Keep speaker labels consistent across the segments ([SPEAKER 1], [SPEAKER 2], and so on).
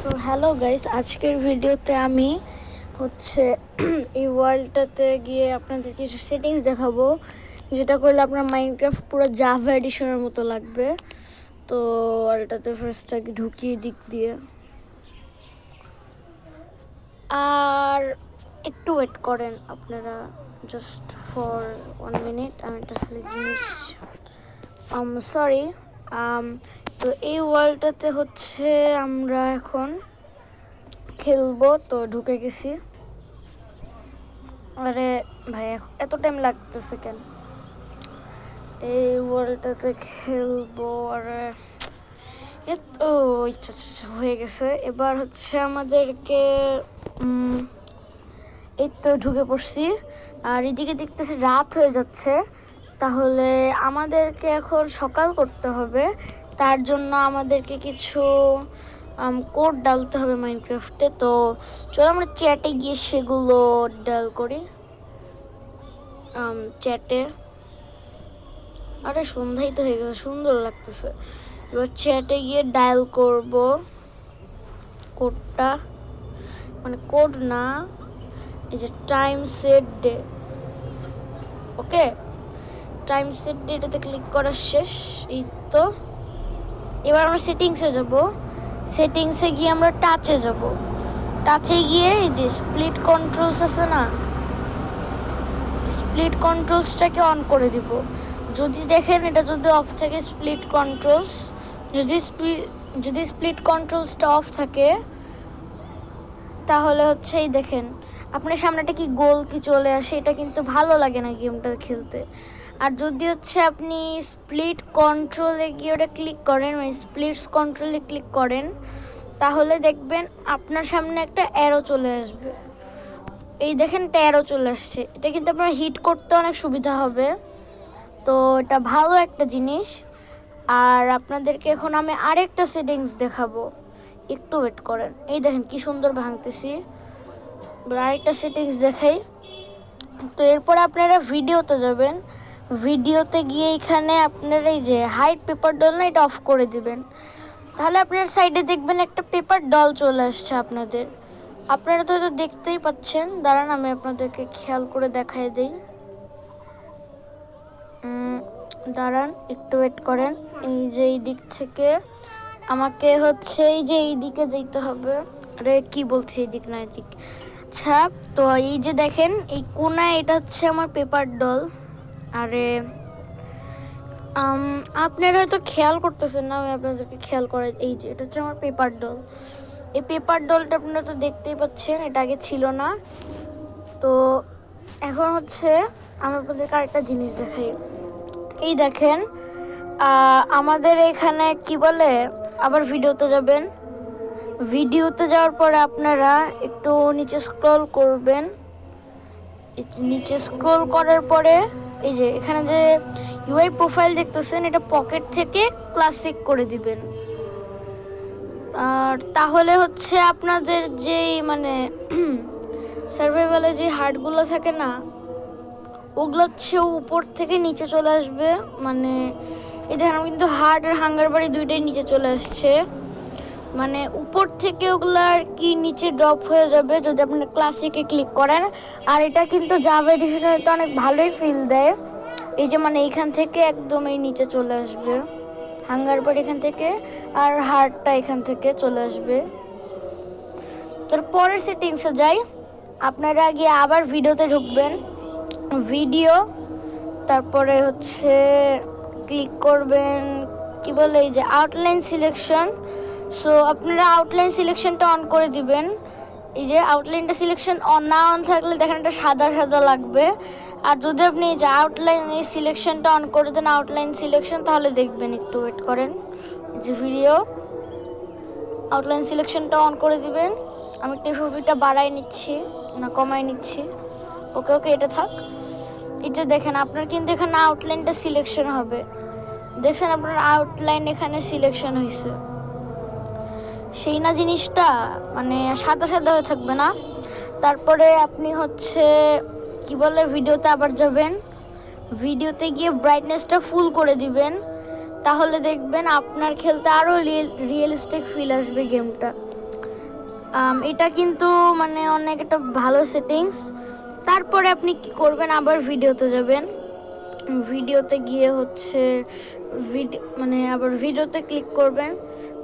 [SPEAKER 1] So hello guys আজকের ভিডিওতে আমি হচ্ছে এই ওয়ার্ল্ডটাতে গিয়ে আপনাদের কিছু সেটিংস দেখাবো। যেটা করলে আপনার মাইনক্রাফট পুরো জাভা এডিশনের মতো লাগবে। তো ওয়ার্ল্ডটাতে ফার্স্টটাকে ঢুকিয়ে দিক দিয়ে। আর একটু ওয়েট করেন আপনারা জাস্ট ফর ওয়ান মিনিট আমি একটা খালি জিনিস সরি তো এই ওয়ার্ল্ডটাতে হচ্ছে আমরা এখন খেলব, তো ঢুকে গেছি। আরে ভাই এত টাইম লাগতেছে কেন? এই ওয়ার্ল্ডটাতে খেলব, আরে এত ইচ্ছা হয়ে গেছে। এবার হচ্ছে আমাদেরকে এই তো ঢুকে পড়ছি। আর এদিকে দেখতেছি রাত হয়ে যাচ্ছে। তাহলে আমাদেরকে এখন সকাল করতে হবে। তার জন্য আমাদেরকে কিছু কোড ডালতে হবে মাইনক্রাফটে তো চলো আমরা চ্যাটে গিয়ে সেগুলো ডাল করি। চ্যাটে আরে, সন্ধ্যাই তো হয়ে গেছে, সুন্দর লাগতেছে। এবার চ্যাটে গিয়ে ডায়াল করব। কোডটা। মানে কোড না, এই যে time set day okay time set ডেটাতে ক্লিক করা শেষ, এই তো। এবার আমরা সেটিংসে যাব। সেটিংসে গিয়ে আমরা টাচে যাব। টাচে গিয়ে এই যে স্প্লিট কন্ট্রোলস আছে না? স্প্লিট কন্ট্রোলসটাকে অন করে দিব। যদি দেখেন এটা যদি অফ থাকে স্প্লিট কন্ট্রোলস যদি যদি স্প্লিট কন্ট্রোলসটা অফ থাকে, তাহলে হচ্ছে এই দেখেন, আপনার সামনেটা কি গোল কি চলে আসে, এটা কিন্তু ভালো লাগে না গেমটা খেলতে। আর যদি হচ্ছে আপনি স্প্লিট কন্ট্রোলে গিয়ে ওটা ক্লিক করেন মানে স্প্লিটস কন্ট্রোলে ক্লিক করেন, তাহলে দেখবেন আপনার সামনে একটা অ্যারো চলে আসবে। এই দেখেন একটা অ্যারো চলে আসছে। এটা কিন্তু আপনার হিট করতে অনেক সুবিধা হবে। তো এটা ভালো একটা জিনিস। আর আপনাদেরকে এখন আমি আরেকটা সেটিংস দেখাবো। একটু ওয়েট করেন। এই দেখেন কি সুন্দর ভাঙতেছি। আরেকটা সেটিংস দেখাই। তো এরপর আপনারা ভিডিওতে যাবেন। ভিডিওতে গিয়ে এখানে আপনার এই যে হাইট পেপার ডল না, এটা অফ করে দিবেন। তাহলে আপনার সাইডে দেখবেন একটা পেপার ডল চলে আসছে আপনাদের। আপনারা তো হয়তো দেখতেই পাচ্ছেন। দাঁড়ান, আমি আপনাদেরকে খেয়াল করে দেখাই দিই। দাঁড়ান, একটু ওয়েট করেন। এই যে এই দিক থেকে আমাকে হচ্ছে এই যে এই দিকে যেতে হবে। আরে, কি বলছি এই দিক না, এই দিক? আচ্ছা তো এই যে দেখেন, এই কোনায় এটা হচ্ছে আমার পেপার ডল আরে আপনারা হয়তো খেয়াল করতেছেন না, আমি আপনাদেরকে খেয়াল করে এই যে, এটা হচ্ছে আমার পেপার ডল এই পেপার ডলটা আপনারা তো দেখতেই পাচ্ছেন, এটা আগে ছিল না। তো এখন হচ্ছে আমি আপনাদেরকে আরেকটা জিনিস দেখাই। এই দেখেন আমাদের এখানে কি বলে, আবার ভিডিওতে যাবেন। ভিডিওতে যাওয়ার পরে আপনারা একটু নিচে স্ক্রল করবেন। নিচে স্ক্রল করার পরে এই যে, এখানে যে ইউআই প্রোফাইল দেখতেছেন, এটা পকেট থেকে ক্লাসিক করে দিবেন। আর তাহলে হচ্ছে আপনাদের যেই মানে সার্ভাইভালে যে হার্টগুলো থাকে না, ওগুলো হচ্ছে উপর থেকে নিচে চলে আসবে। মানে এই কিন্তু হার্ট আর হাঙ্গার বাড়ি দুইটাই নিচে চলে আসছে। মানে উপর থেকে ওগুলো আর কি নিচে ড্রপ হয়ে যাবে যদি আপনি ক্লাসিকে ক্লিক করেন। আর এটা কিন্তু জাভা তো অনেক ভালোই ফিল দেয়। এই যে মানে এইখান থেকে একদম এই নিচে চলে আসবে। হাঙ্গার পর এখান থেকে আর হার্টটা এখান থেকে চলে আসবে। তোর পরের সেটিংসে যাই। আপনারা গিয়ে আবার ভিডিওতে ঢুকবেন। ভিডিও তারপরে হচ্ছে ক্লিক করবেন। কি বলে এই যে আউটলাইন সিলেকশন সো আপনারা আউটলাইন সিলেকশনটা অন করে দিবেন। এই যে আউটলাইনটা সিলেকশন অন না অন থাকলে দেখেন এটা সাদা সাদা লাগবে। আর যদি আপনি এই যে আউটলাইন এই সিলেকশনটা অন করে দেন আউটলাইন সিলেকশন তাহলে দেখবেন একটু ওয়েট করেন। এই যে ভিডিও আউটলাইন সিলেকশনটা অন করে দিবেন। আমি টিভিটা বাড়াই নিচ্ছি, না কমাই নিচ্ছি। ওকে ওকে এটা থাক। এই যে দেখেন, আপনার কিন্তু এখানে আউটলাইনটা সিলেকশন হবে। দেখছেন আপনার আউটলাইন এখানে সিলেকশন হয়েছে সেই না জিনিসটা মানে সাদা সাদা হয়ে থাকবে না। তারপরে আপনি হচ্ছে, কি বলে ভিডিওতে আবার যাবেন। ভিডিওতে গিয়ে ব্রাইটনেসটা ফুল করে দিবেন। তাহলে দেখবেন আপনার খেলতে আরও রিয়েলিস্টিক ফিল আসবে গেমটা এটা কিন্তু মানে অনেক একটা ভালো সেটিংস তারপরে আপনি কি করবেন, আবার ভিডিওতে যাবেন। ভিডিওতে গিয়ে হচ্ছে ভিডিও মানে আবার ভিডিওতে ক্লিক করবেন।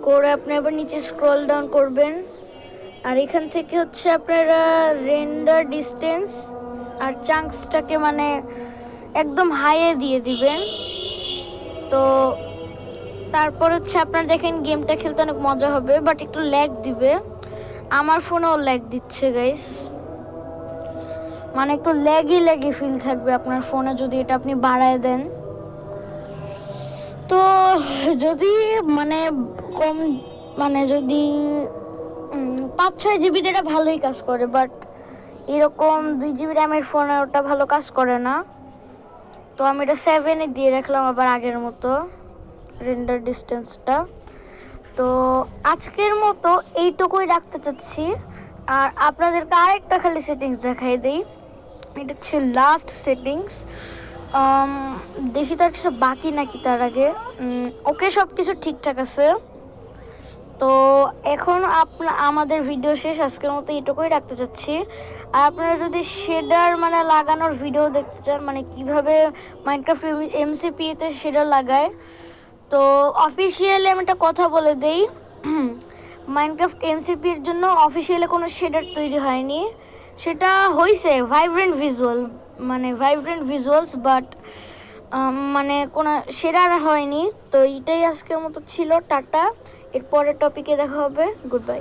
[SPEAKER 1] করে আপনি আবার নিচে স্ক্রল ডাউন করবেন। আর এখান থেকে হচ্ছে আপনারা রেন্ডার ডিস্টেন্স আর চাঙ্কসটাকে মানে একদম হাইয়ে দিয়ে দিবেন। তো তারপর হচ্ছে আপনারা দেখেন গেমটা খেলতে অনেক মজা হবে বাট একটু ল্যাগ দিবে। আমার ফোনেও ল্যাগ দিচ্ছে গাইস মানে একটু ল্যাগই ল্যাগি ফিল থাকবে আপনার ফোনে যদি এটা আপনি বাড়ায় দেন। তো যদি মানে কম মানে যদি পাঁচ ছয় জিবিতে এটা ভালোই কাজ করে বাট এরকম দুই জিবি র্যামের ফোনে ওটা ভালো কাজ করে না। তো আমি এটা সেভেনে দিয়ে রাখলাম আবার আগের মতো রেন্ডার ডিস্টেন্সটা তো আজকের মতো এইটুকুই রাখতে চাচ্ছি। আর আপনাদেরকে আরেকটা খালি সেটিংস দেখাই দিই। এটা হচ্ছে লাস্ট সেটিংস দেখি তার কিছু বাকি নাকি তার আগে। ওকে সব কিছু ঠিকঠাক আছে। তো এখন আপনা আমাদের ভিডিও শেষ। আজকের মতো এটুকুই রাখতে চাচ্ছি। আর আপনারা যদি শেডার মানে লাগানোর ভিডিও দেখতে চান মানে কীভাবে মাইনক্রাফট এমসিপিতে শেডার লাগায়। তো অফিসিয়ালি আমি একটা কথা বলে দেই। মাইনক্রাফট এমসিপির জন্য অফিসিয়ালি কোনো শেডার তৈরি হয়নি। সেটা হয়েছে ভাইব্রেন্ট ভিজুয়াল মানে ভাইব্রেন্ট ভিজুয়ালস বাট মানে কোনো সেরার হয়নি। তো এইটাই আজকের মতো ছিল, টাটা। এরপরের টপিকে দেখা হবে। Good bye